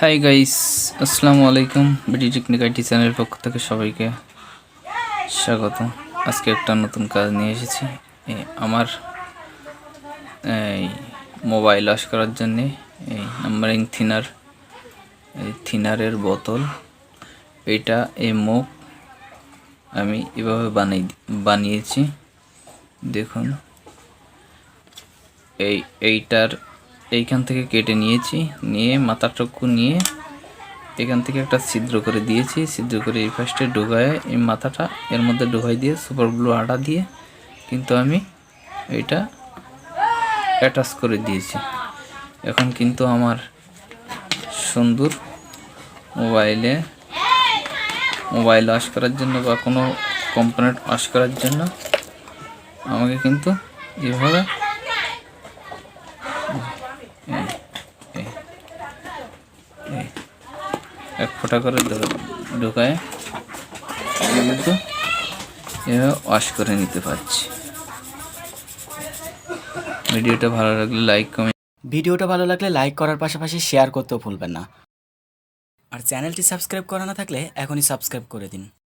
Hi guys আসসালামু আলাইকুম। BD technique IT চ্যানেলের পক্ষ থেকে সবাইকে স্বাগত। আজকে একটা নতুন কাজ নিয়ে এসেছি। আমার, এই মোবাইল ওয়াশ করার জন্যে, এই নাম্বারিং থিনার এই থিনারের বোতল। এইটা এই মুখ আমি এভাবে বানাই, বানিয়েছি। দেখুন, এই, এইটার এইখান থেকে কেটে নিয়েছি, নিয়ে মাথাটুকু নিয়ে এখান থেকে একটা ছিদ্র করে দিয়েছি। ছিদ্র করে এই ফার্স্টে ঢোকায় এই মাথাটা, এর মধ্যে ঢোকাই দিয়ে সুপার ব্লু আটা দিয়ে কিন্তু আমি এটা অ্যাটাচ করে দিয়েছি। এখন কিন্তু আমার সুন্দর মোবাইলে, মোবাইল ওয়াশ করার জন্য বা কোনো কম্পোনেন্ট ওয়াশ করার জন্য আমাকে কিন্তু এভাবে এই, এই, এক ফোঁটা করে ঢোকায় কিন্তু এভাবে ওয়াশ করে নিতে পারছি। ভিডিওটা ভালো লাগলে লাইক কমেন্ট ভিডিওটা ভালো লাগলে লাইক করার পাশাপাশি শেয়ার করতেও ভুলবেন না। আর চ্যানেলটি সাবস্ক্রাইব করা না থাকলে এখনই সাবস্ক্রাইব করে দিন।